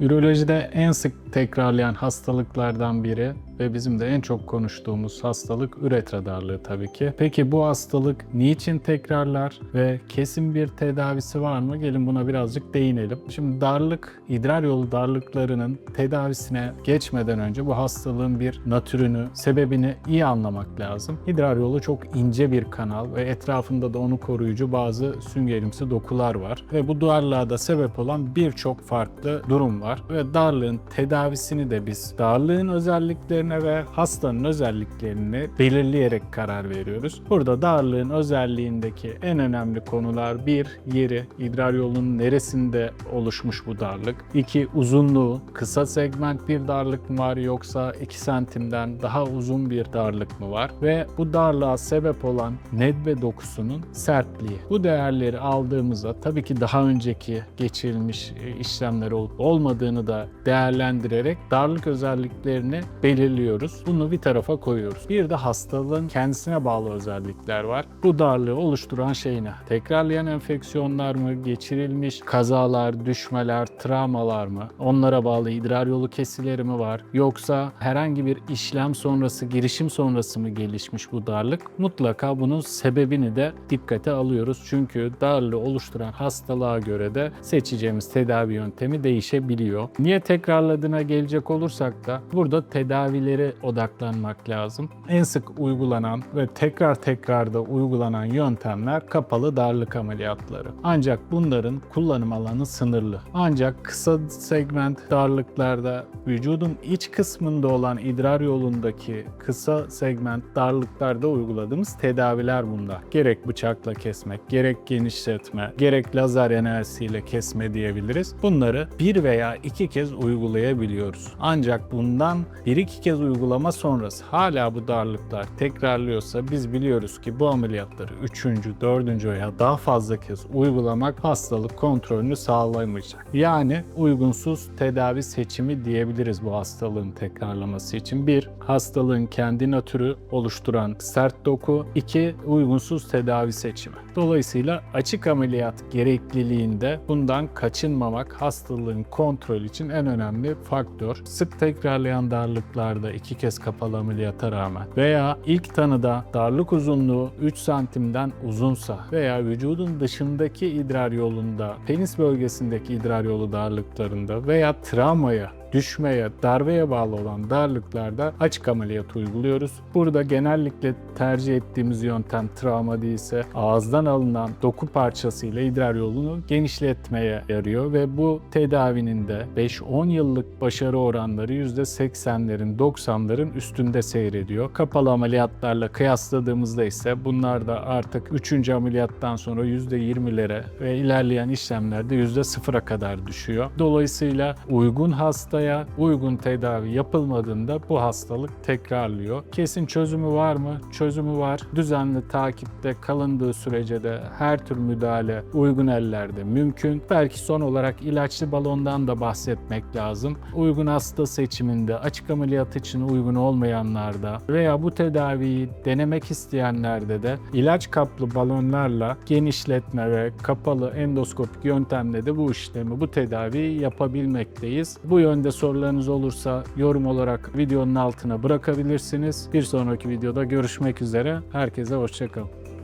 Ürolojide en sık tekrarlayan hastalıklardan biri ve bizim de en çok konuştuğumuz hastalık üretra darlığı tabii ki. Peki bu hastalık niçin tekrarlar ve kesin bir tedavisi var mı? Gelin buna birazcık değinelim. Şimdi darlık, idrar yolu darlıklarının tedavisine geçmeden önce bu hastalığın bir natürünü, sebebini iyi anlamak lazım. İdrar yolu çok ince bir kanal ve etrafında da onu koruyucu bazı süngerimsi dokular var ve bu darlığa da sebep olan birçok farklı durum var ve darlığın tedavisini de biz darlığın özelliklerine ve hastanın özelliklerini belirleyerek karar veriyoruz. Burada darlığın özelliğindeki en önemli konular bir yeri, idrar yolunun neresinde oluşmuş bu darlık. İki uzunluğu, kısa segment bir darlık mı var yoksa 2 santimden daha uzun bir darlık mı var? Ve bu darlığa sebep olan nedbe dokusunun sertliği. Bu değerleri aldığımızda tabii ki daha önceki geçirilmiş e, işlemler olup olmadığını da değerlendirerek darlık özelliklerini belirliyoruz. Bunu bir tarafa koyuyoruz. Bir de hastalığın kendisine bağlı özellikler var. Bu darlığı oluşturan şey ne? Tekrarlayan enfeksiyonlar mı? Geçirilmiş kazalar, düşmeler, travmalar mı? Onlara bağlı idrar yolu kesileri mi var? Yoksa herhangi bir işlem sonrası, girişim sonrası mı gelişmiş bu darlık? Mutlaka bunun sebebini de dikkate alıyoruz. Çünkü darlığı oluşturan hastalığa göre de seçeceğimiz tedavi yöntemi değişebiliyor. Niye tekrarladığına gelecek olursak da burada tedavileri odaklanmak lazım. En sık uygulanan ve tekrar tekrar da uygulanan yöntemler kapalı darlık ameliyatları. Ancak bunların kullanım alanı sınırlı. Ancak kısa segment darlıklarda vücudun iç kısmında olan idrar yolundaki kısa segment darlıklarda uyguladığımız tedaviler bunlar. Gerek bıçakla kesmek, gerek genişletme, gerek lazer enerjisiyle kesme diyebiliriz. Bunları bir veya iki kez uygulayabiliyoruz. Ancak bundan bir iki kez uygulama sonrası hala bu darlıklar tekrarlıyorsa biz biliyoruz ki bu ameliyatları üçüncü, dördüncü veya daha fazla kez uygulamak hastalık kontrolünü sağlamayacak. Yani uygunsuz tedavi seçimi diyebiliriz bu hastalığın tekrarlaması için. Bir, hastalığın kendi natürü oluşturan sert doku. iki uygunsuz tedavi seçimi. Dolayısıyla açık ameliyat gerekliliğinde bundan kaçınmamak hastalığın kontrol için en önemli faktör. Sık tekrarlayan darlıklarda iki kez kapalı ameliyata rağmen veya ilk tanıda darlık uzunluğu 3 santimden uzunsa veya vücudun dışındaki idrar yolunda, penis bölgesindeki idrar yolu darlıklarında veya travmaya düşmeye, darbeye bağlı olan darlıklarda açık ameliyat uyguluyoruz. Burada genellikle tercih ettiğimiz yöntem travma değilse ağızdan alınan doku parçasıyla idrar yolunu genişletmeye yarıyor ve bu tedavinin de 5-10 yıllık başarı oranları %80'lerin 90'ların üstünde seyrediyor. Kapalı ameliyatlarla kıyasladığımızda ise bunlar da artık 3. ameliyattan sonra %20'lere ve ilerleyen işlemlerde %0'a kadar düşüyor. Dolayısıyla uygun hasta hastaya uygun tedavi yapılmadığında bu hastalık tekrarlıyor. Kesin çözümü var mı? Çözümü var. Düzenli takipte kalındığı sürece de her tür müdahale uygun ellerde mümkün. Belki son olarak ilaçlı balondan da bahsetmek lazım. Uygun hasta seçiminde, açık ameliyat için uygun olmayanlarda veya bu tedaviyi denemek isteyenlerde de ilaç kaplı balonlarla genişletme ve kapalı endoskopik yöntemle de bu işlemi, bu tedaviyi yapabilmekteyiz. Bu yönde sorularınız olursa yorum olarak videonun altına bırakabilirsiniz. Bir sonraki videoda görüşmek üzere. Herkese hoşçakalın.